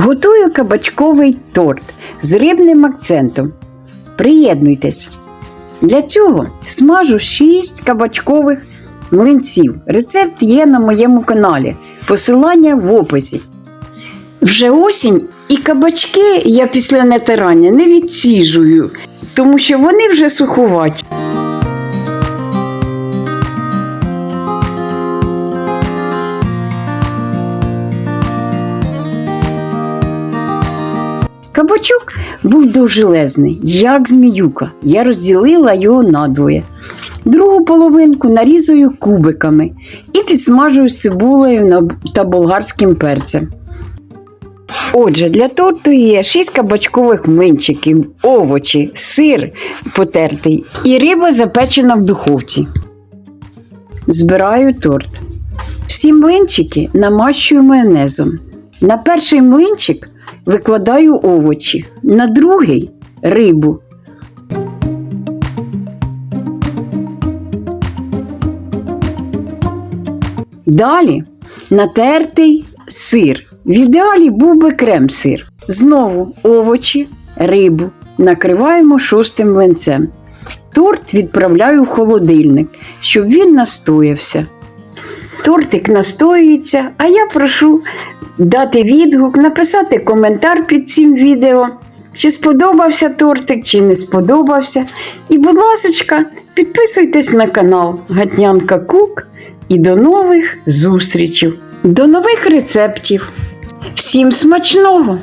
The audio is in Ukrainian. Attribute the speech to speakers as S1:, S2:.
S1: Готую кабачковий торт з рибним акцентом. Приєднуйтесь. Для цього смажу 6 кабачкових млинців. Рецепт є на моєму каналі. Посилання в описі. Вже осінь і кабачки я після натирання не відсіжую, тому що вони вже сухуваті. Кабачок був довжелезний, як зміюка. Я розділила його надвоє. Другу половинку нарізую кубиками і підсмажую з цибулею та болгарським перцем. Отже, для торту є 6 кабачкових млинчиків, овочі, сир потертий і риба запечена в духовці. Збираю торт. Всі млинчики намащую майонезом. На перший млинчик викладаю овочі, на другий рибу. Далі натертий сир. В ідеалі був би крем-сир. Знову овочі, рибу. Накриваємо шостим млинцем. Торт відправляю в холодильник, щоб він настоявся. Тортик настоюється, а я прошу дати відгук, написати коментар під цим відео, чи сподобався тортик, чи не сподобався. І, будь ласка, підписуйтесь на канал Гатнянка Кук і до нових зустрічей, до нових рецептів. Всім смачного!